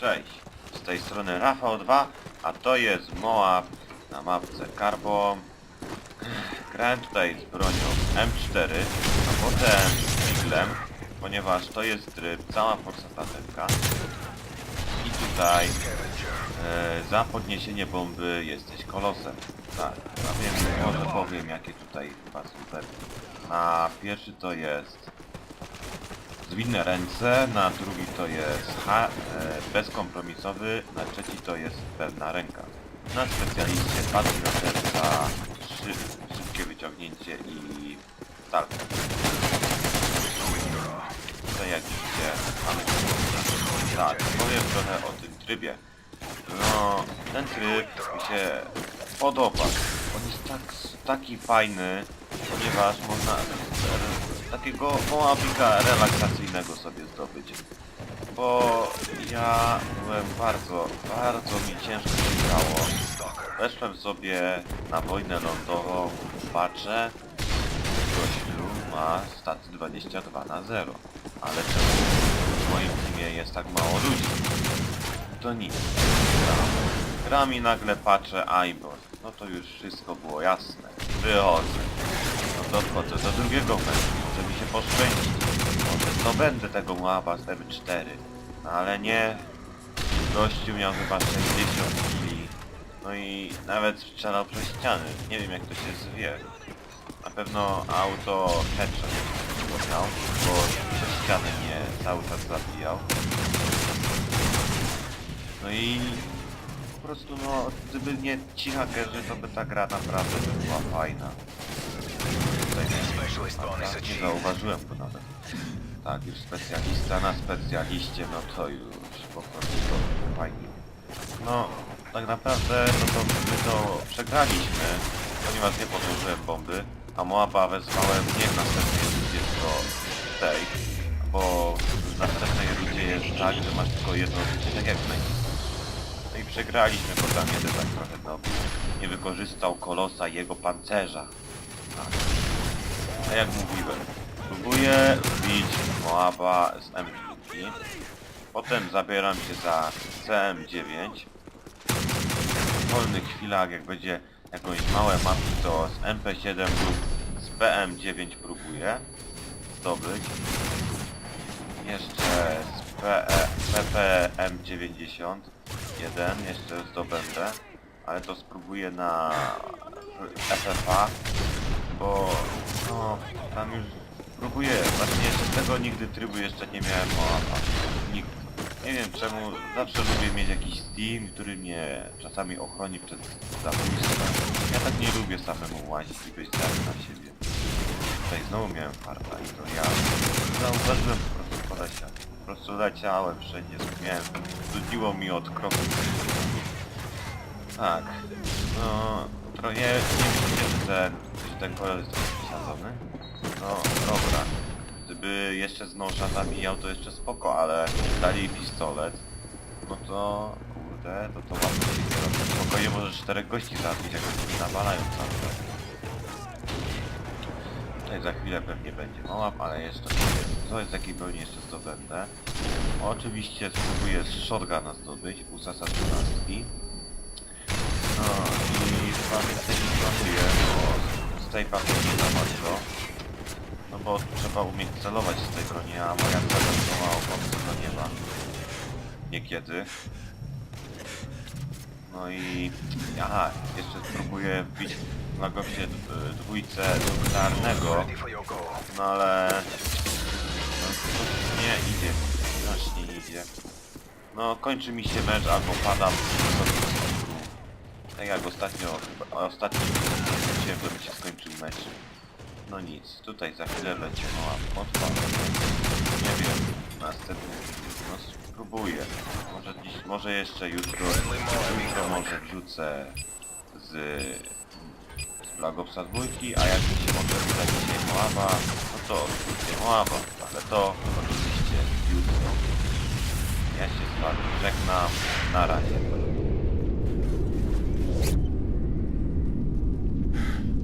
Cześć, z tej strony Rafał 2, a to jest Moab na mapce Carbo. Grałem tutaj z bronią M4, a potem z Eaglem, ponieważ to jest tryb cała forsa platenka. I tutaj e, za podniesienie bomby jesteś kolosem. Tak, a więc może powiem jakie tutaj chyba super. Na pierwszy to jest zwinne ręce, na drugi to jest ha, e, bezkompromisowy, na trzeci to jest pewna ręka. Na specjaliście patrioter za szy, szybkie wyciągnięcie i tak. Tutaj jak widzicie mamy tak, powiem trochę o tym trybie. No, ten tryb mi się podoba. On jest tak, taki fajny, ponieważ można takiego moabika relaksacyjnego sobie zdobyć. Bo ja byłem bardzo, bardzo mi ciężko się grało. Weszłem sobie na wojnę lądową, patrzę, gościu ma staty 22 na 0. Ale czemu w moim teamie jest tak mało ludzi? To nic. Gram. Gram i nagle patrzę, Aibor. No to już wszystko było jasne. Wychodzę. To wchodzę do drugiego meczu. Może mi się poszczęści. Może zdobędę tego Moaba z M4. No ale nie. Gościu miał chyba 60 kili. No i nawet strzelał przez ściany. Nie wiem jak to się zwie. Na pewno auto headshot miał, bo przez ściany mnie cały czas zabijał. No i po prostu no, gdyby nie ci hakerzy, to by ta gra naprawdę by była fajna. Tak, nie zauważyłem go nawet. Tak, już specjalista na specjaliście, no to już po prostu to fajnie. No, tak naprawdę no to my to przegraliśmy, ponieważ nie podłożyłem bomby, a Moaba wezwałem nie w następnej rundzie, tylko w tej, bo w następnej rundzie jest tak, że masz tylko jedno życie, tak jak w. No i przegraliśmy, bo tam jeden tak trochę no, nie wykorzystał kolosa i jego pancerza. Tak. A jak mówiłem, próbuję wbić Moaba z M5. Potem zabieram się za CM9. W wolnych chwilach, jak będzie jakąś małe mapki, to z MP7 lub z PM9 próbuję zdobyć. Jeszcze z PE, PPM90 jeden jeszcze zdobędę, ale to spróbuję na FFA, bo no tam już próbuję, właśnie jeszcze tego nigdy trybu jeszcze nie miałem Moaba. Nigdy. Nie wiem czemu, zawsze lubię mieć jakiś Steam, który mnie czasami ochroni przed zabójstwem. Ja tak nie lubię samemu łazić i być tak na siebie. Tutaj znowu miałem farta i to ja zauważyłem po prostu po lesie. Po prostu leciałem wszędzie, miałem, znudziło mi od kroku. Tak, no trochę nie myślicie, że ten, że ten kolor No dobra, gdyby jeszcze z noża zabijał to jeszcze spoko, ale dali pistolet, no to kurde, to to łatwo się robi. Spokojnie może czterech gości zabić, jak oni nawalają cały czas. Tutaj za chwilę pewnie będzie mołap, ale jeszcze co jest takiej broni jeszcze zdobędę. Oczywiście spróbuję z shotguna zdobyć, usasa 13. tej nie za bardzo. No bo trzeba umieć celować z tej broni, a moja cela to mało pomocy to nie ma. Niekiedy. No i... Aha, jeszcze spróbuję wbić na goście dwójce nuklearnego, no ale... No, nie idzie, strasznie nie idzie. No kończy mi się mecz albo padam. Tak jak ostatnio, chyba- ostatnio to mi się skończył mecz. No nic, tutaj za chwilę będzie mała odpad. Nie wiem, następny no spróbuję. Może dziś, może jeszcze jutro, jutro może wrzucę z, z Black Opsa 2, a jak mi się może uda dzisiaj Moaba, no to wrzucę Moaba, ale to oczywiście jutro. Ja się z wami żegnam, na razie.